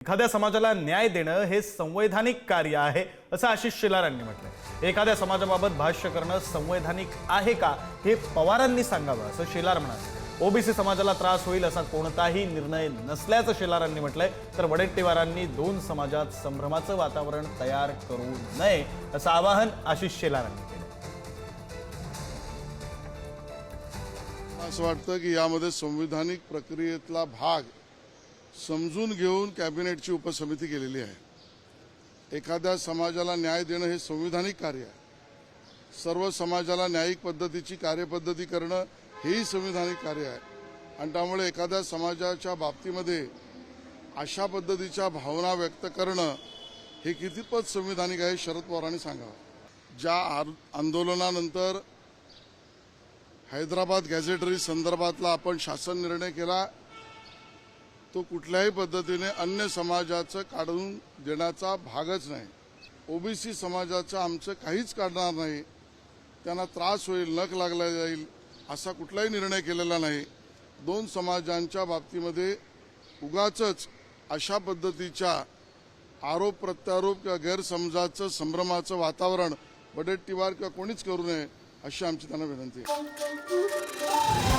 एखाद्या समाजाला न्याय देणं हे संवैधानिक कार्य आहे असं आशिष शेलारांनी म्हटलंय. एखाद्या समाजाबाबत भाष्य करणं संवैधानिक आहे का हे पवारांनी सांगावं असं शेलार म्हणाले. ओबीसी समाजाला त्रास होईल असा कोणताही निर्णय नसल्याचं शेलारांनी म्हटलंय. तर वडेट्टीवारांनी दोन समाजात संभ्रमाचं वातावरण तयार करू नये असं आवाहन आशिष शेलारांनी केलं. असं वाटतं की यामध्ये संविधानिक प्रक्रियेतला भाग समजून घेऊन कॅबिनेटची उपसमिती केलेली आहे. एखाद्या समाजाला न्याय देणं हे संविधानिक कार्य आहे. सर्व समाजाला न्यायिक पद्धतीची कार्यपद्धती करणं हेही संविधानिक कार्य आहे. आणि त्यामुळे एखाद्या समाजाच्या बाबतीमध्ये अशा पद्धतीच्या भावना व्यक्त करणं हे कितीपत संविधानिक आहे शरद पवारांनी सांगावं. ज्या आंदोलनानंतर हैदराबाद गॅझेटरी संदर्भातला आपण शासन निर्णय केला तो कुठल्याही पद्धतीने अन्य समाजाचं काढून देण्याचा भागच नाही. ओबीसी समाजाचं आमचं काहीच काढणार नाही. त्यांना त्रास होईल नख लागला जाईल असा कुठलाही निर्णय केलेला नाही. दोन समाजांच्या बाबतीमध्ये उगाच अशा पद्धतीच्या आरोप प्रत्यारोप किंवा गैरसमजाचं संभ्रमाचं वातावरण बडेट्टीवार किंवा कोणीच करू नये अशी आमची त्यांना विनंती आहे.